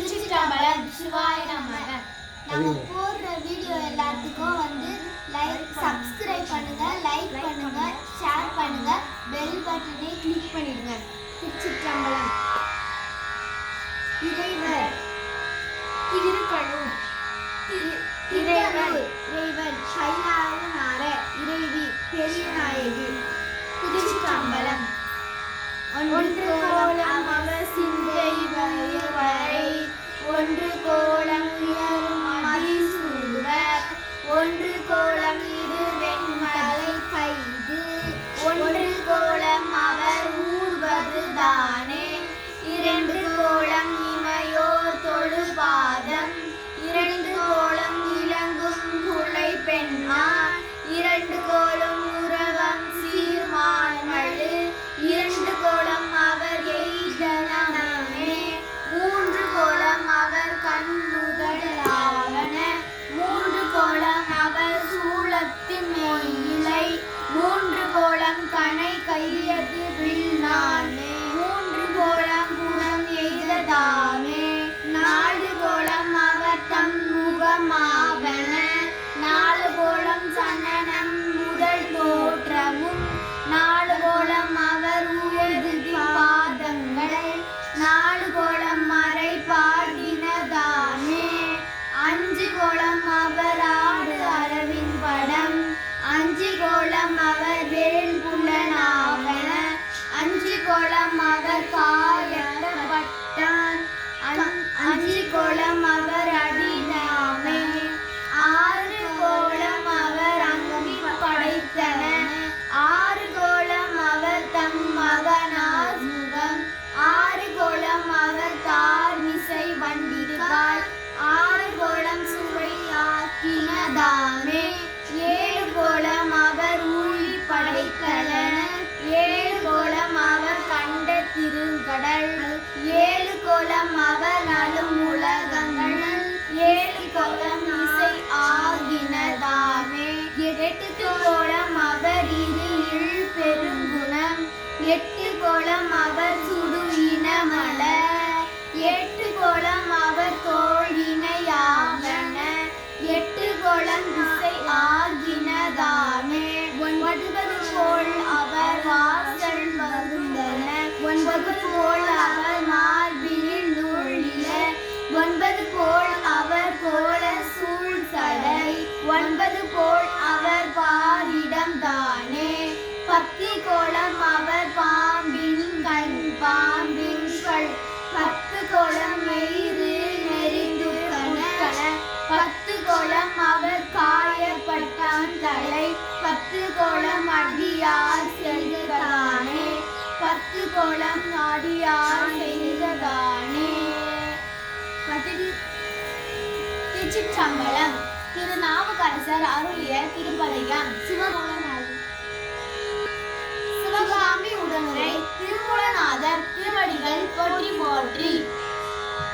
திருச்சிற்றம்பலம் சிவாய நமக நம்ம போடுற வீடியோ எல்லாத்துக்கும் வந்து லைக் சப்ஸ்கிரைப் பண்ணுங்க லைக் பண்ணுங்க ஷேர் பண்ணுங்க பெல் பட்டனை கிளிக் பண்ணிடுங்க. திருச்சிற்றம்பலம். இறைவர் திருக்கழூர் இறைவர் இறைவன். கைலாயனார idea அஞ்சு கா கோலம் அவர் சுடு இனமல எட்டு கோலம் அவர் தோழினையாவன எட்டு கோலம் திசை ஆகினதாமே. ஒன்பது கோல் அவர் வாசல் வருந்தன ஒன்பது கோல் அவர் மார்பினில் நூலில ஒன்பது கோல் அவர் கோல சூழ் சடை ஒன்பது போல் கோலம் அவர் காயப்பட்டான் தலை. பத்து கோலம் அடியார் செய்ததானே. பத்து கோலம் அடியார் செய்ததானே. திருச்சிற்றம்பலம். திரு. நாவுக்கரசர் அருளிய திருப்பதிகம் சிவகோலநாதர் சிவகாமி உடனுரை. திருமூலநாதர் திருவடிகள் போற்றி போற்றி.